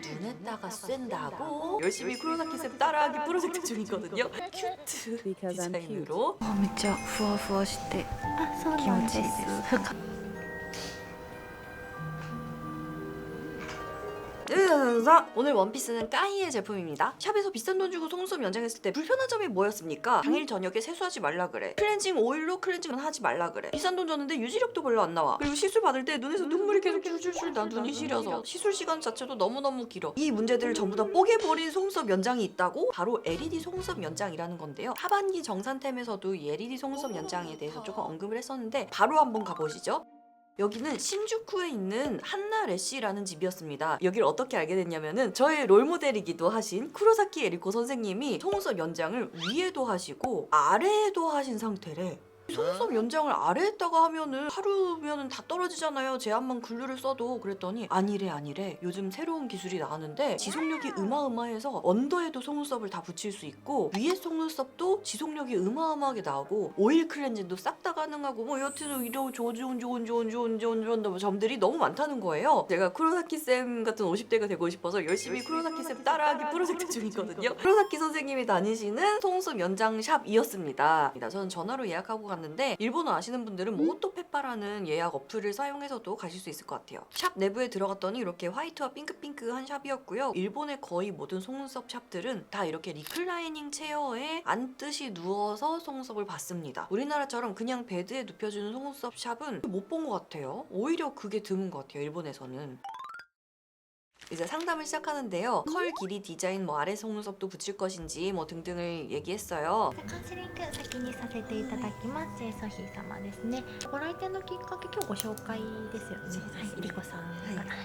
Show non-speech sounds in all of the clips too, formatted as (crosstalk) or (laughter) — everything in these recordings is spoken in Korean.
힘을 눈에다가 쐰다고? 열심히 쿠로나키쌤 따라하기 프로젝트 중이거든요. 큐트 디자인으로. 몸이 진짜 후아후아시대 김치 (laughs) 선사 오늘 원피스는 까이의 제품입니다. 샵에서 비싼 돈 주고 속눈썹 연장했을 때 불편한 점이 뭐였습니까? 당일 저녁에 세수하지 말라 그래. 클렌징 오일로 클렌징은 하지 말라 그래. 비싼 돈 줬는데 유지력도 별로 안 나와. 그리고 시술 받을 때 눈에서 눈물이 계속 줄줄줄 나 눈이 시려서 시술 시간 자체도 너무너무 길어. 이 문제들을 전부 다 뽀개버린 속눈썹 연장이 있다고 바로 LED 속눈썹 연장이라는 건데요. 하반기 정산템에서도 LED 속눈썹 연장에 대해서 조금 언급을 했었는데 바로 한번 가보시죠. 여기는 신주쿠에 있는 한나 레시라는 집이었습니다. 여기를 어떻게 알게 됐냐면은 저의 롤모델이기도 하신 쿠로사키 에리코 선생님이 속눈썹 연장을 위에도 하시고 아래에도 하신 상태래. 속눈썹 연장을 아래에다가 하면은 하루면은 다 떨어지잖아요. 제한만 글루를 써도 그랬더니 아니래 아니래. 요즘 새로운 기술이 나왔는데 지속력이 어마어마해서 언더에도 속눈썹을 다 붙일 수 있고 위에 속눈썹도 지속력이 어마어마하게 나오고 오일 클렌징도 싹 다 가능하고 뭐 여튼 이런 좋은 좋은 좋은 좋은 좋은 좋은 좋은 점들이 너무 많다는 거예요. 제가 쿠로사키 쌤 같은 50대가 되고 싶어서 열심히 쿠로사키 쌤 따라하기 프로젝트 중이거든요. 쿠로사키 선생님이 다니시는 속눈썹 연장 샵이었습니다. 저는 전화로 예약하고 갔는데 일본어 아시는 분들은 뭐 오토페파라는 예약 어플을 사용해서도 가실 수 있을 것 같아요. 샵 내부에 들어갔더니 이렇게 화이트와 핑크핑크한 샵이었고요. 일본의 거의 모든 속눈썹 샵들은 다 이렇게 리클라이닝 체어에 앉듯이 누워서 속눈썹을 받습니다. 우리나라처럼 그냥 베드에 눕혀주는 속눈썹 샵은 못 본 것 같아요. 오히려 그게 드문 것 같아요. 일본에서는. 이제 상담을 시작하는데요. 컬 길이 디자인 뭐 아래 속눈썹도 붙일 것인지 뭐 등등을 얘기했어요.カウンセリング先にさせていただきますジェイソヒー様ですねご来店のきっかけ今日ご紹介ですよねはいリコさんから、はいあ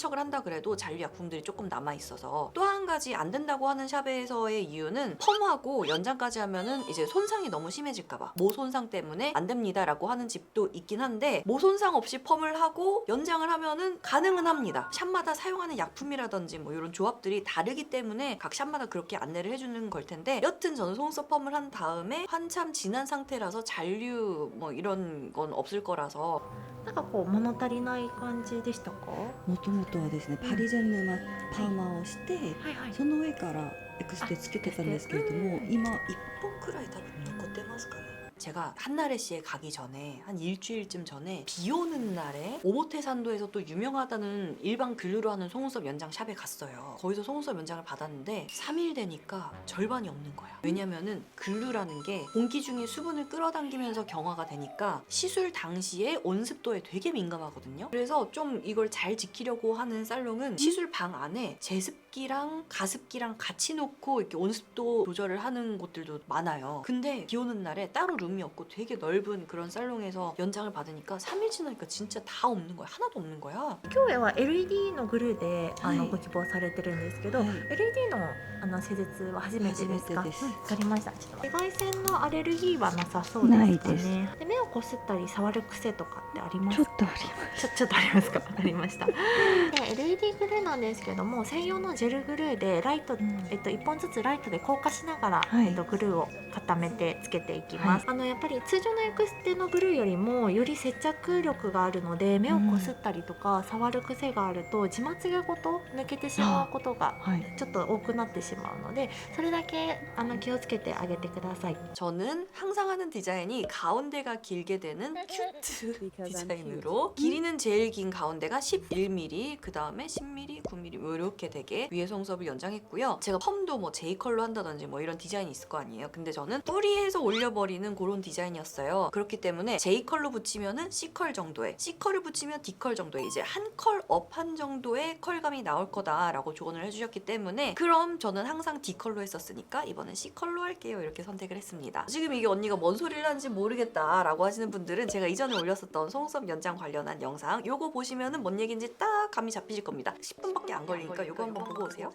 척을 한다 그래도 잔류 약품들이 조금 남아 있어서 또 한 가지 안 된다고 하는 샵에서의 이유는 펌하고 연장까지 하면은 이제 손상이 너무 심해질까봐 모 손상 때문에 안 됩니다라고 하는 집도 있긴 한데 모 손상 없이 펌을 하고 연장을 하면은 가능은 합니다. 샵마다 사용하는 약품이라든지 뭐 이런 조합들이 다르기 때문에 각 샵마다 그렇게 안내를 해주는 걸 텐데 여튼 저는 속눈썹 펌을 한 다음에 한참 지난 상태라서 잔류 뭐 이런 건 없을 거라서 なんかこう物足りない感じでしたかもとも とはですねパリジェンヌパーマをしてはいはい。その上からエクステつけてたんですけれども今1번くらい多分残ってますかね 제가 한나래 씨에 가기 전에 한 일주일쯤 전에 비 오는 날에 오모테산도에서 또 유명하다는 일반 글루로 하는 속눈썹 연장 샵에 갔어요. 거기서 속눈썹 연장을 받았는데 3일 되니까 절반이 없는 거야. 왜냐면은 글루라는 게 공기 중에 수분을 끌어당기면서 경화가 되니까 시술 당시에 온습도에 되게 민감하거든요. 그래서 좀 이걸 잘 지키려고 하는 살롱은 시술 방 안에 제습기랑 가습기랑 같이 놓고 이렇게 온습도 조절을 하는 곳들도 많아요. 근데 비 오는 날에 따로 룸 이 없고 되게 넓은 그런 살롱에서 연장을 받으니까 3일 지나니까 진짜 다 없는 거야. 하나도 없는 거야. 今日は LED のグルーであの、はいご希望されてるんですけど、はい LED のあの施術は初めてですか初めてですうんわかりましたちょっと紫外線のアレルギーはなさそうですかないですねで目をこすったり触る癖とかってありますかちょっとありますちょちょっとありますかわかりましたで LED グルーなんですけども専用のジェルグルーでライト、えっと、1本ずつライトで硬化しながら、はいえっと、グルーを固めてつけていきます、あのやっぱり通常のエクステのグルーよりもより接着力があるので目をこすったりとか、触る癖があると自まつげごと抜けてしまうことがはいちょっと多くなってしまうのでそれだけあの気をつけてあげてください 저는 항상 하는 디자인이 가운데가 길게 되는 큐트 Because I'm 디자인으로 길이는 제일 긴 가운데가 11mm 그 다음 에 10mm, 9mm 뭐 이렇게 되게 위에 속눈썹을 연장했고요 제가 펌도 뭐 J컬로 한다든지 뭐 이런 디자인이 있을 거 아니에요 근데 저는 뿌리에서 올려버리는 그런 디자인이었어요. 그렇기 때문에 J 컬로 붙이면은 C 컬 정도의, C 컬을 붙이면 D 컬 정도의 이제 한 컬 업한 정도의 컬감이 나올 거다라고 조언을 해주셨기 때문에 그럼 저는 항상 D 컬로 했었으니까 이번엔 C 컬로 할게요 이렇게 선택을 했습니다. 지금 이게 언니가 뭔 소리를 하는지 모르겠다라고 하시는 분들은 제가 이전에 올렸었던 속눈썹 연장 관련한 영상 요거 보시면은 뭔 얘기인지 딱 감이 잡 히실 겁니다. 10분밖에 안 걸리니까 요거 한번 보고 오세요.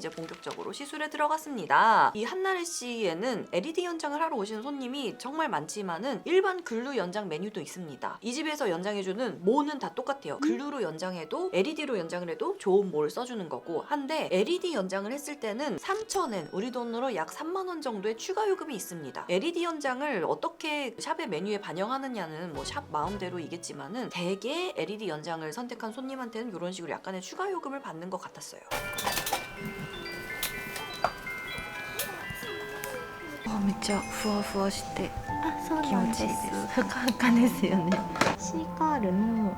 이제 본격적으로 시술에 들어갔습니다. 이 한나래 씨에는 LED 연장을 하러 오시는 손님이 정말 많지만은 일반 글루 연장 메뉴도 있습니다. 이 집에서 연장해주는 모는 다 똑같아요. 글루로 연장해도 LED로 연장을 해도 좋은 모를 써주는 거고 한데 LED 연장을 했을 때는 3,000엔 우리 돈으로 약 3만 원 정도의 추가 요금이 있습니다. LED 연장을 어떻게 샵의 메뉴에 반영하느냐는 뭐 샵 마음대로이겠지만은 대개 LED 연장을 선택한 손님한테는 이런 식으로 약간의 추가 요금을 받는 것 같았어요. めっちゃふわふわして気持ちいいです。ふかふかです。よね C カールの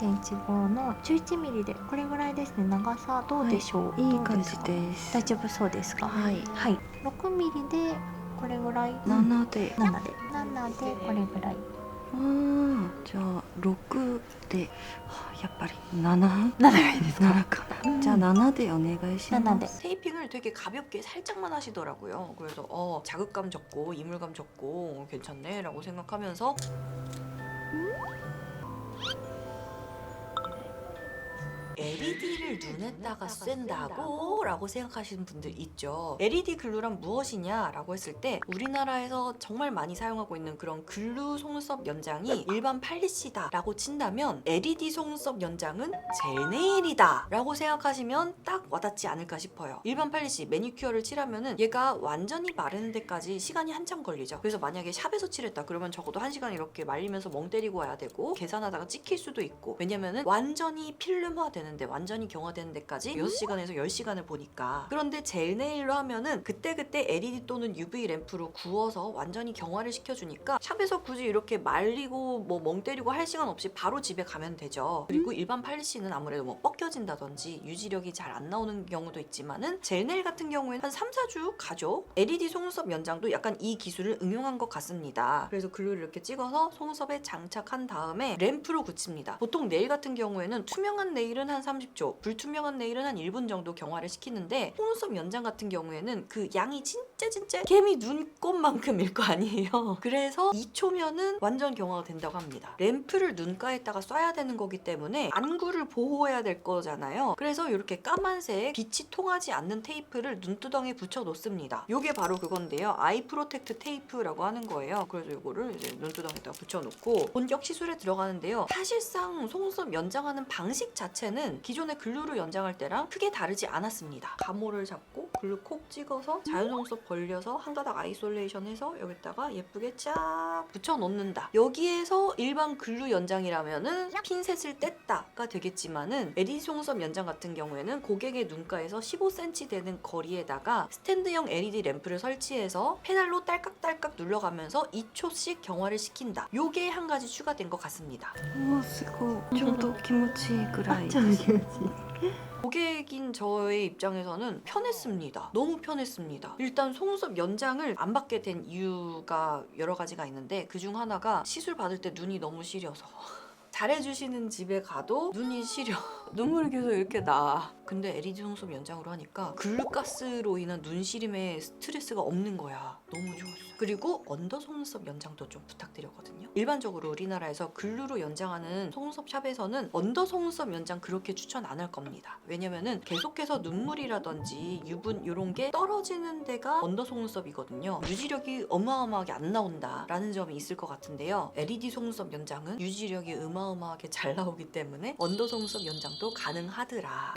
0.15の 11mm でこれぐらいですね。長さどうでしょう、い。い感じです。大丈夫そうですか？はい。はい。6mm でこれぐらい？7で。7で。7でこれぐらい あーじゃあ6ではあやっぱり7 7がいいですか7かなじゃあ7でお願いし7でます 테이핑을 되게 가볍게 살짝만 하시더라고요. 그래서 어 자극감 적고 이물감 적고 괜찮네라고 생각하면서 LED를 눈에다가 쐰다고? 라고 생각하시는 분들 있죠. LED 글루란 무엇이냐? 라고 했을 때 우리나라에서 정말 많이 사용하고 있는 그런 글루 속눈썹 연장이 일반 팔리시다 라고 친다면 LED 속눈썹 연장은 젤네일이다 라고 생각하시면 딱 와닿지 않을까 싶어요. 일반 팔리시 매니큐어를 칠하면은 얘가 완전히 마르는 데까지 시간이 한참 걸리죠. 그래서 만약에 샵에서 칠했다 그러면 적어도 한 시간 이렇게 말리면서 멍 때리고 와야 되고 계산하다가 찍힐 수도 있고 왜냐면은 완전히 필름화 되는 데 완전히 경화되는 데까지 6시간에서 10시간을 보니까 그런데 젤 네일로 하면은 그때그때 LED 또는 UV 램프로 구워서 완전히 경화를 시켜주니까 샵에서 굳이 이렇게 말리고 뭐 멍 때리고 할 시간 없이 바로 집에 가면 되죠. 그리고 일반 팔리시는 아무래도 뭐 벗겨진다든지 유지력이 잘 안 나오는 경우도 있지만은 젤 네일 같은 경우에는 한 3, 4주 가죠. LED 속눈썹 연장도 약간 이 기술을 응용한 것 같습니다. 그래서 글루를 이렇게 찍어서 속눈썹에 장착한 다음에 램프로 붙입니다. 보통 네일 같은 경우에는 투명한 네일은 한 30초, 불투명한 네일은 한 1분 정도 경화를 시키는데 속눈썹 연장 같은 경우에는 그 양이 진짜 진짜 개미 눈곱만큼일 거 아니에요. (laughs) 그래서 2초면은 완전 경화가 된다고 합니다. 램프를 눈가에다가 쏴야 되는 거기 때문에 안구를 보호해야 될 거잖아요. 그래서 이렇게 까만색 빛이 통하지 않는 테이프를 눈두덩이에 붙여 놓습니다. 이게 바로 그건데요. 아이 프로텍트 테이프라고 하는 거예요. 그래서 이거를 이제 눈두덩이에다가 붙여 놓고 본격 시술에 들어가는데요. 사실상 속눈썹 연장하는 방식 자체는 기존의 글루로 연장할 때랑 크게 다르지 않았습니다. 가모를 잡고 글루 콕 찍어서 자연 속눈썹 벌려서 한 가닥 아이솔레이션 해서 여기다가 예쁘게 쫙 붙여 놓는다. 여기에서 일반 글루 연장이라면은 핀셋을 뗐다가 되겠지만은 LED 속눈썹 연장 같은 경우에는 고객의 눈가에서 15cm 되는 거리에다가 스탠드형 LED 램프를 설치해서 페달로 딸깍딸깍 눌러가면서 2초씩 경화를 시킨다. 요게 한 가지 추가된 것 같습니다. うわすごいちょうど気持ちいいぐらいです、 고객인 저의 입장에서는 편했습니다. 너무 편했습니다. 일단 속눈썹 연장을 안 받게 된 이유가 여러 가지가 있는데 그중 하나가 시술 받을 때 눈이 너무 시려서. (laughs) 잘해주시는 집에 가도 눈이 시려 (laughs) 눈물이 계속 이렇게 나 근데 LED 속눈썹 연장으로 하니까 글루가스로 인한 눈 시림에 스트레스가 없는 거야 너무 좋았어요. 그리고 언더 속눈썹 연장도 좀 부탁드렸거든요. 일반적으로 우리나라에서 글루로 연장하는 속눈썹 샵에서는 언더 속눈썹 연장 그렇게 추천 안 할 겁니다. 왜냐면은 계속해서 눈물이라든지 유분 이런 게 떨어지는 데가 언더 속눈썹이거든요. 유지력이 어마어마하게 안 나온다라는 점이 있을 것 같은데요. LED 속눈썹 연장은 유지력이 어마어마하게 잘 나오기 때문에 언더 속눈썹 연장도 가능하더라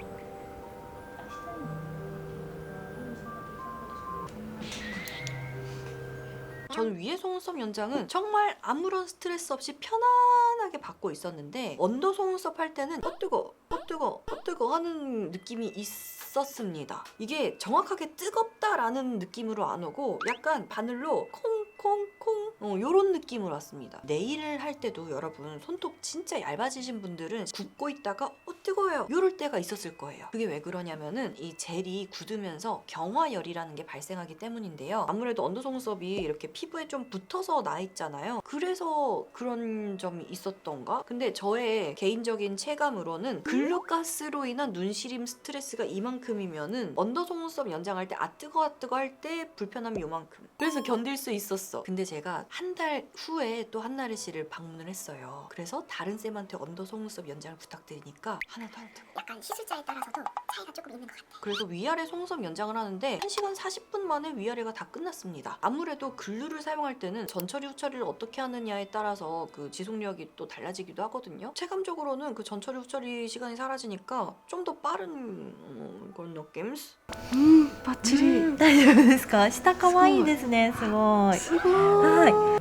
전 위에 속눈썹 연장은 정말 아무런 스트레스 없이 편안하게 받고 있었는데 언더 속눈썹 할 때는 어 뜨거, 어 뜨거, 어 뜨거 하는 느낌이 있었습니다. 이게 정확하게 뜨겁다라는 느낌으로 안 오고 약간 바늘로 콩 콩 어, 요런 느낌으로 왔습니다. 네일을 할 때도 여러분 손톱 진짜 얇아지신 분들은 굽고 있다가 어 뜨거워요 요럴 때가 있었을 거예요. 그게 왜 그러냐면은 이 젤이 굳으면서 경화열이라는 게 발생하기 때문인데요. 아무래도 언더 속눈썹이 이렇게 피부에 좀 붙어서 나 있잖아요. 그래서 그런 점이 있었던가? 근데 저의 개인적인 체감으로는 글루가스로 인한 눈시림 스트레스가 이만큼이면은 언더 속눈썹 연장할 때 아 뜨거 아 뜨거 할 때 불편함이 요만큼. 그래서 견딜 수 있었어. 근데 제가 한 달 후에 또 한나래 씨를 방문을 했어요. 그래서 다른 쌤한테 언더 속눈썹 연장을 부탁드리니까 하나도 안 뜨거. 약간 시술자에 따라서도 차이가 조금 있는 것 같아요. 그래서 위아래 속눈썹 연장을 하는데 1시간 40분 만에 위아래가 다 끝났습니다. 아무래도 글루를 사용할 때는 전처리 후처리를 어떻게 하느냐에 따라서 그 지속력이 또 달라지기도 하거든요. 체감적으로는 그 전처리 후처리 시간이 사라지니까 좀 더 빠른 음, 그런 느낌? うんバッチリ、うん大(laughs) 丈夫ですか下可愛いですねすごいすごい はい。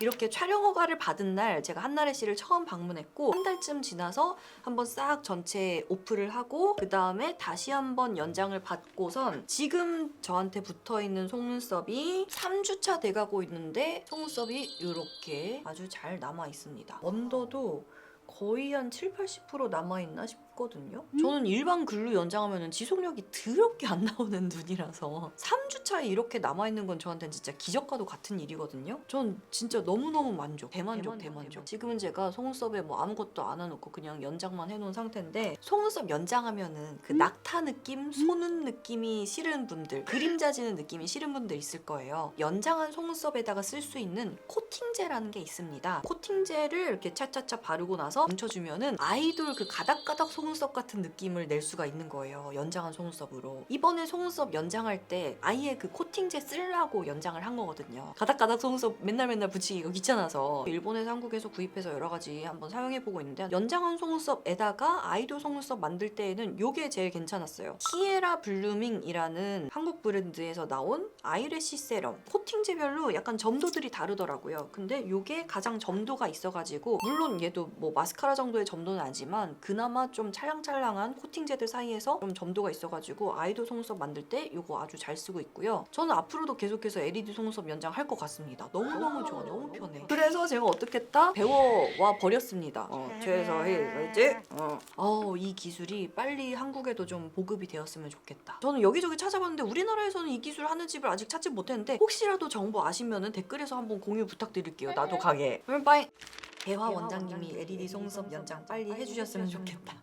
이렇게 촬영 허가를 받은 날 제가 한나래 씨를 처음 방문했고 한 달쯤 지나서 한번 싹 전체 오프를 하고 그 다음에 다시 한번 연장을 받고선 지금 저한테 붙어있는 속눈썹이 3주차 돼가고 있는데 속눈썹이 이렇게 아주 잘 남아있습니다. 언더도 거의 한 7, 80% 남아있나 싶 거든요. 저는 일반 글루 연장하면 지속력이 더럽게 안 나오는 (laughs) 눈이라서 3주 차에 이렇게 남아있는 건 저한테는 진짜 기적과도 같은 일이거든요. 전 진짜 너무너무 만족, 대만족, 대만족. 지금은 제가 속눈썹에 뭐 아무것도 안 해놓고 그냥 연장만 해놓은 상태인데 속눈썹 연장하면은 그 낙타 느낌, 소눈 느낌이 싫은 분들, 그림자 지는 느낌이 싫은 분들 있을 거예요. 연장한 속눈썹에다가 쓸 수 있는 코팅제라는 게 있습니다. 코팅제를 이렇게 차차차 바르고 나서 뭉쳐주면은 아이돌 그 가닥가닥 속 눈썹 같은 느낌을 낼 수가 있는 거예요. 연장한 속눈썹으로. 이번에 속눈썹 연장할 때 아예 그 코팅제 쓰려고 연장을 한 거거든요. 가닥가닥 속눈썹 맨날 맨날 붙이기가 귀찮아서 일본에서 한국에서 구입해서 여러 가지 한번 사용해보고 있는데 연장한 속눈썹에다가 아이돌 속눈썹 만들 때에는 요게 제일 괜찮았어요. 키에라 블루밍이라는 한국 브랜드에서 나온 아이래쉬 세럼. 코팅제별로 약간 점도들이 다르더라고요. 근데 요게 가장 점도가 있어가지고 물론 얘도 뭐 마스카라 정도의 점도는 아니지만 그나마 좀 찰랑찰랑한 코팅제들 사이에서 좀 점도가 있어가지고 아이돌 속눈썹 만들 때 요거 아주 잘 쓰고 있고요. 저는 앞으로도 계속해서 LED 속눈썹 연장 할 것 같습니다. 너무너무 좋아, 너무 편해. 그래서 제가 어떻게 했다? 배워와 버렸습니다. 어, 죄서 해야지. 어. 어우, 이 기술이 빨리 한국에도 좀 보급이 되었으면 좋겠다. 저는 여기저기 찾아봤는데 우리나라에서는 이 기술 하는 집을 아직 찾지 못했는데 혹시라도 정보 아시면은 댓글에서 한번 공유 부탁드릴게요. 나도 가게. 그럼 빠이. 대화 원장님이 LED 속눈썹 연장 빨리 해주셨으면 좋겠다.